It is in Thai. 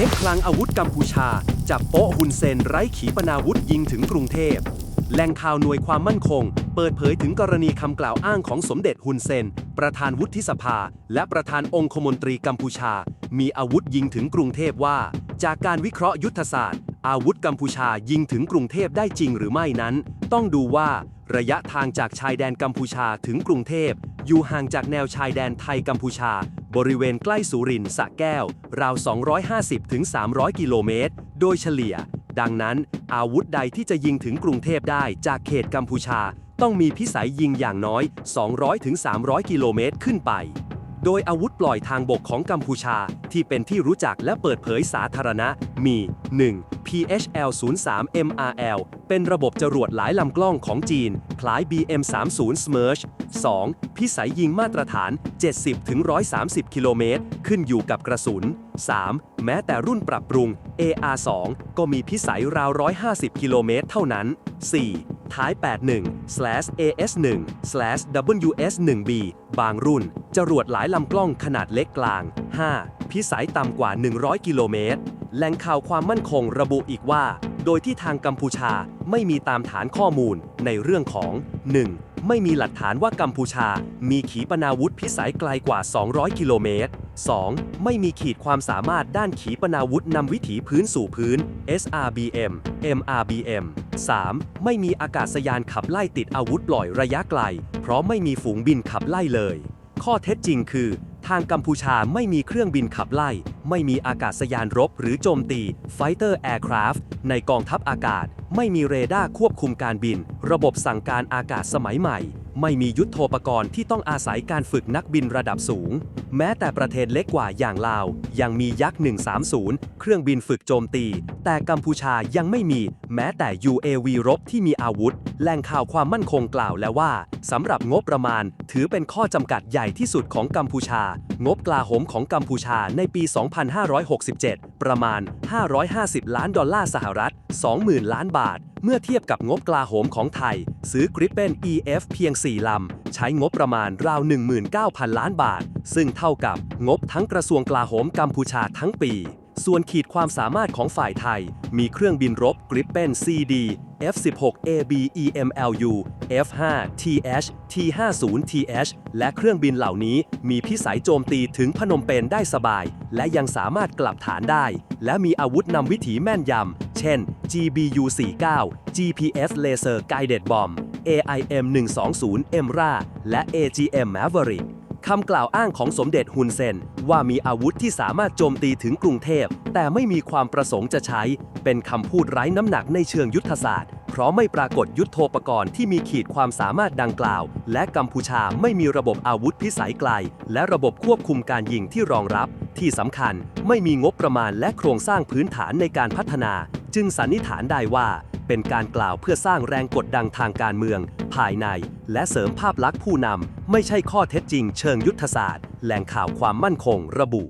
ช็คคลังอาวุธกัมพูชา จับโป๊ะฮุนเซนไร้ขีปนาวุธยิงถึงกรุงเทพแหล่งข่าวหน่วยความมั่นคง เปิดเผยถึงกรณีคำกล่าวอ้างของสมเด็จฮุนเซน ประธานวุฒิสภา และประธานองคมนตรีกัมพูชา มีอาวุธยิงถึงกรุงเทพว่า จากการวิเคราะห์ยุทธศาสตร์ อาวุธกัมพูชายิงถึงกรุงเทพได้จริงหรือไม่นั้น ต้องดูว่า ระยะทางจากชายแดนกัมพูชาถึงกรุงเทพ อยู่ห่างจากแนวชายแดนไทยกัมพูชา บริเวณใกล้สุรินทร์สะแก้ว ราว 250-300 กิโลเมตร โดยเฉลี่ย ดังนั้น อาวุธใดที่จะยิงถึงกรุงเทพได้จากเขตกัมพูชา ต้องมีพิสัยยิงอย่างน้อย 200-300 กิโลเมตรขึ้นไป โดยอาวุธปล่อยทางบกของกัมพูชาที่เป็นที่รู้จักและเปิดเผยสาธารณะมี 1. PHL 03 MRL เป็นระบบจรวดหลายลำกล้องของจีน คล้าย BM 30 Smerch 2. พิสัยยิงมาตรฐาน 70-130 กิโลเมตร ขึ้นอยู่กับกระสุน 3. แม้แต่รุ่นปรับปรุง AR2 ก็มีพิสัยราว 150 กิโลเมตรเท่านั้น 4. ท้าย 81/AS1/WS1B บางรุ่น จรวดหลายลำกล้องขนาดเล็กกลาง 5. พิสัยต่ำกว่า 100 กิโลเมตร แหล่งข่าวความมั่นคงระบุอีกว่า โดยที่ทางกัมพูชาไม่มีตามฐานข้อมูลในเรื่องของ 1. ไม่มีหลักฐานว่ากัมพูชา มีขีปนาวุธพิสัยไกลกว่า 200 กิโลเมตร 2. ไม่มีขีดความสามารถด้านขีปนาวุธนำวิถีพื้นสู่พื้น SRBM MRBM 3. ไม่มีอากาศยานขับไล่ติดอาวุธปล่อยระยะไกล เพราะไม่มีฝูงบินขับไล่เลย ข้อเท็จจริงคือ ทางกัมพูชาไม่มีเครื่องบินขับไล่ ไม่มีอากาศยานรบหรือโจมตี Fighter Aircraft ในกองทัพอากาศ ไม่มีเรดาร์ควบคุมการบิน ระบบสั่งการอากาศสมัยใหม่ ไม่มียุทโธปกรณ์ที่ต้องอาศัยการฝึกนักบินระดับสูง แม้แต่ประเทศเล็กกว่าอย่างลาว ยังมียักษ์130 เครื่องบินฝึกโจมตี แต่กัมพูชายังไม่มี แม้แต่ UAV รบที่มีอาวุธแหล่งข่าวความมั่นคงกล่าวแล้วว่าสำหรับงบประมาณ ถือเป็นข้อจำกัดใหญ่ที่สุดของกัมพูชา งบกลาโหมของกัมพูชาในปี2567 ประมาณ 550 ล้านดอลลาร์สหรัฐ 20,000 ล้านบาท เมื่อเทียบกับงบกลาโหมของไทย ซื้อกริปเปน EF เพียง 4 ลำ ใช้งบประมาณราว 19,000 ล้านบาท ซึ่งเท่ากับงบทั้งกระทรวงกลาโหมกัมพูชาทั้งปี ส่วนขีดความสามารถของฝ่ายไทย มีเครื่องบินรบกริปเปน CD F16 AB EMLU F5 TH T50 TH และเครื่องบินเหล่านี้มีพิสัยโจมตีถึงพนมเปญได้สบาย และยังสามารถกลับฐานได้ และมีอาวุธนำวิถีแม่นยำ เช่น GBU 49 GPS Laser Guided Bomb AIM 120 EMRA และ AGM Maverick คำกล่าวอ้างของสมเด็จฮุนเซน ว่ามีอาวุธที่สามารถโจมตีถึงกรุงเทพ แต่ไม่มีความประสงค์จะใช้ เป็นคำพูดไร้น้ำหนักในเชิงยุทธศาสตร์ เพราะไม่ปรากฏยุทธโธปกรณ์ที่มีขีดความสามารถดังกล่าว และกัมพูชาไม่มีระบบอาวุธพิสัยไกล และระบบควบคุมการยิงที่รองรับ ที่สำคัญไม่มีงบประมาณและโครงสร้างพื้นฐานในการพัฒนา จึงสันนิษฐานได้ว่า เป็นการกล่าวเพื่อสร้างแรงกดดันทางการเมือง ภายใน และเสริมภาพลักษณ์ผู้นำ ไม่ใช่ข้อเท็จจริงเชิงยุทธศาสตร์ แหล่งข่าวความมั่นคงระบุ